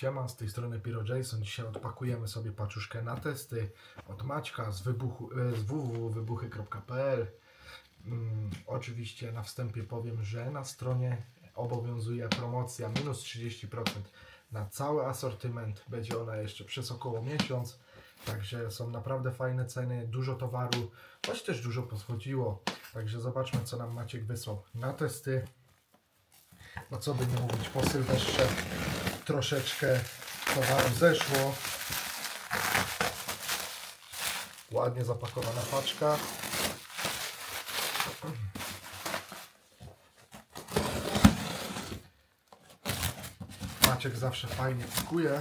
Siema, z tej strony Piro Jason. Dzisiaj odpakujemy sobie paczuszkę na testy od Maćka z, wybuchu, e, z www.wybuchy.pl mm, Oczywiście na wstępie powiem, że na stronie obowiązuje promocja minus 30% na cały asortyment. Będzie ona jeszcze przez około miesiąc. Także są naprawdę fajne ceny, dużo towaru, choć też dużo poschodziło. Także zobaczmy, co nam Maciek wysłał na testy. No co by nie mówić, po Sylwestrze troszeczkę towaru zeszło. Ładnie zapakowana paczka. Maciek zawsze fajnie pakuje.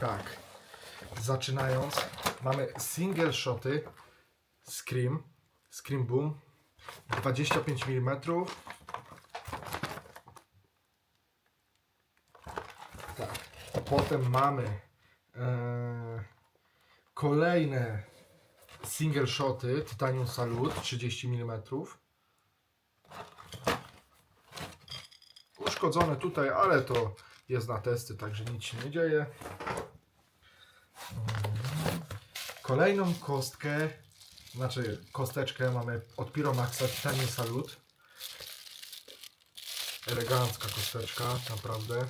Tak. Zaczynając, mamy single shoty Scream, Scream Boom 25 mm. Potem mamy e, kolejne single shoty Titanium Salute 30 mm. Uszkodzone tutaj, ale to jest na testy, także nic się nie dzieje. Kolejną kostkę, znaczy kosteczkę mamy od Piromaxa Titanium Salute. Elegancka kosteczka, naprawdę.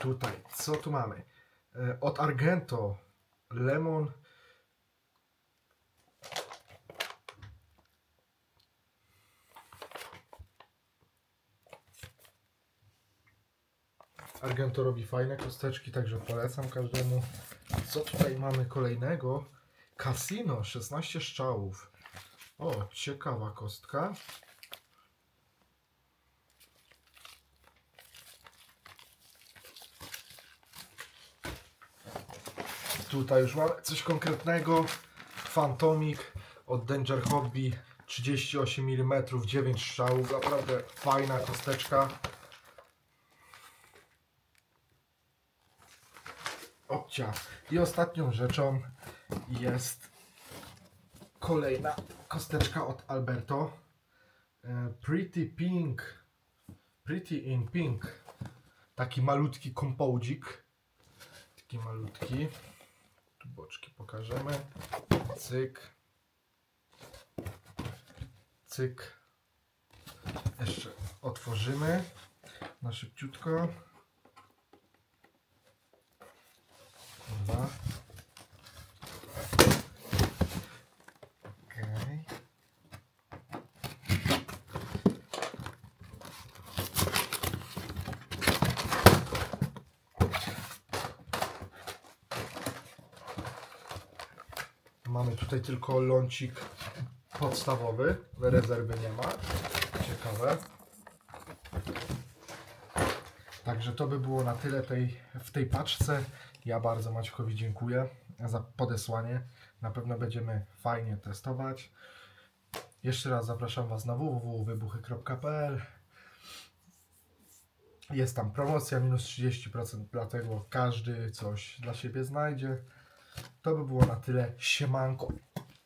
Tutaj, co tu mamy? E, Od Argento Lemon Argento robi fajne kosteczki, także polecam każdemu. Co tutaj mamy kolejnego? Casino, 16 strzałów. O, ciekawa kostka. Tutaj już mamy coś konkretnego. Fantomik od Danger Hobby 38 mm, 9 strzałów. Naprawdę fajna kosteczka. Opcia. I ostatnią rzeczą jest kolejna kosteczka od Alberto. E, Pretty Pink. Pretty in Pink. Taki malutki kompołdzik. Taki malutki. Tu boczki pokażemy. Cyk. Cyk. Jeszcze otworzymy na szybciutko. Mamy tutaj tylko lącik podstawowy, rezerwy nie ma. Ciekawe. Także to by było na tyle tej, w tej paczce. Ja bardzo Maćkowi dziękuję za podesłanie. Na pewno będziemy fajnie testować. Jeszcze raz zapraszam Was na www.wybuchy.pl Jest tam promocja minus 30%, dlatego każdy coś dla siebie znajdzie. To by było na tyle. Siemanko.